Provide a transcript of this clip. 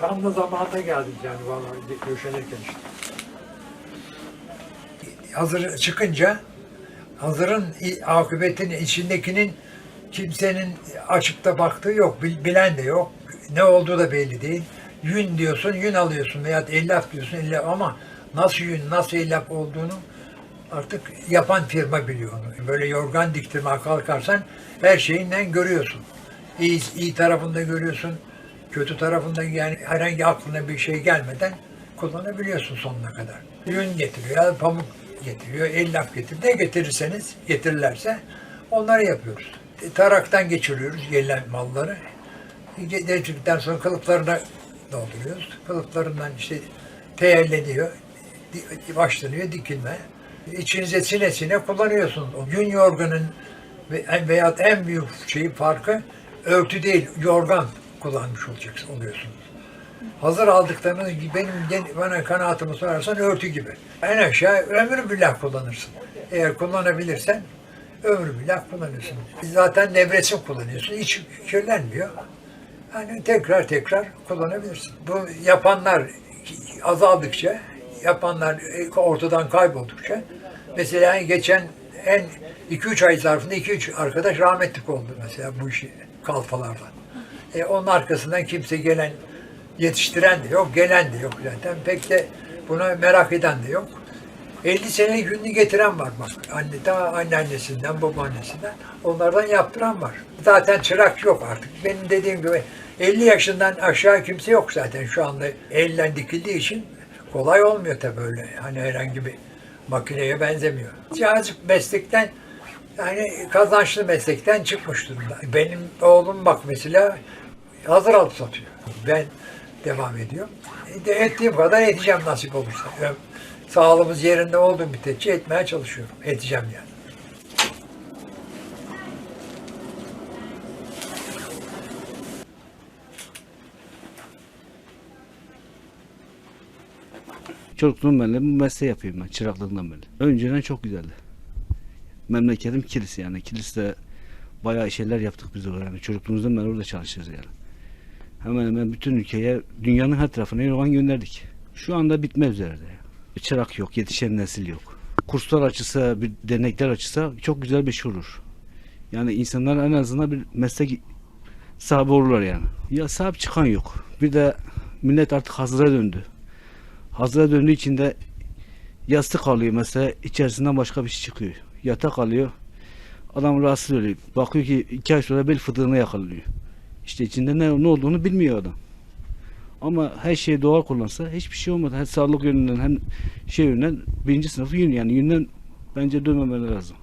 Tam da zamanında geldik yani vallahi döşenirken işte. Hazır çıkınca hazırın akıbetinin içindekinin kimsenin açıkta baktığı yok, bil- bilen de yok. Ne olduğu da belli değil. Yün diyorsun, yün alıyorsun veya ellaf diyorsun, ellaf ama nasıl yün, nasıl ellaf olduğunu artık yapan firma biliyor onu. Böyle yorgan diktirmeye kalkarsan her şeyinden görüyorsun. İyi, iyi tarafını da görüyorsun, kötü tarafında yani herhangi aklına bir şey gelmeden kullanabiliyorsun sonuna kadar. Yün getiriyor, ya pamuk getiriyor, ellaf getiriyor. Ne getirirseniz, getirirlerse onları yapıyoruz. E, Taraktan geçiriyoruz gelen malları. Geçirdikten sonra kılıflarına dolduruyoruz. Kılıflarından işte teyelleniyor, başlanıyor dikilme. İçinize sine sine kullanıyorsunuz. O gün yorganın ve- veya en büyük şeyi farkı örtü değil, yorgan kullanmış olacaksın, oluyorsunuz. Hazır aldıklarınız benim bana kanaatımı sorarsan örtü gibi. En aşağı ömür billah kullanırsın. Eğer kullanabilirsen ömür billah kullanırsın. Zaten nevresim kullanıyorsun. Hiç kirlenmiyor. Yani tekrar tekrar kullanabilirsin. Bu yapanlar azaldıkça, yapanlar ortadan kayboldukça mesela geçen en 2-3 ay zarfında 2-3 arkadaş rahmetlik oldu mesela bu işi kalfalardan. E, onun arkasından kimse gelen yetiştiren de yok, gelen de yok zaten. Pek de buna merak eden de yok. 50 senelik günlü getiren var bak. Anne, daha anneannesinden, babaannesinden onlardan yaptıran var. Zaten çırak yok artık. Benim dediğim gibi 50 yaşından aşağı kimse yok zaten şu anda elle dikildiği için kolay olmuyor tabii öyle. Hani herhangi bir makineye benzemiyor. Cazip meslekten yani kazançlı meslekten çıkmış durumda. Benim oğlum bak mesela hazır alıp satıyor. Ben devam ediyorum. E, ettiğim kadar edeceğim nasip olursa. Yani sağlığımız yerinde olduğu müddetçe etmeye çalışıyorum. Edeceğim yani. Çocukluğum beri bu mesleği yapıyorum ben çıraklığından beri. Önceden çok güzeldi. Memleketim Kilis yani. Kilis'te bayağı şeyler yaptık biz orada yani. Çocukluğumuzdan beri orada çalışıyoruz yani. Hemen hemen bütün ülkeye, dünyanın her tarafına yorgan gönderdik. Şu anda bitme üzere. Çırak yok, yetişen nesil yok. Kurslar açılsa, bir dernekler açılsa çok güzel bir şey olur. Yani insanlar en azından bir meslek sahibi olurlar yani. Ya sahip çıkan yok. Bir de millet artık hazıra döndü. Hazıra döndüğü için de yastık alıyor mesela içerisinden başka bir şey çıkıyor. Yatak alıyor. Adam rahatsız oluyor. Bakıyor ki iki ay sonra bel fıtığına yakalıyor. İşte içinde ne, ne olduğunu bilmiyor adam. Ama her şeyi doğal kullansa hiçbir şey olmadı. Hem sağlık yönünden hem şey yönünden birinci sınıfı yün yani yünden bence dönmemeleri lazım.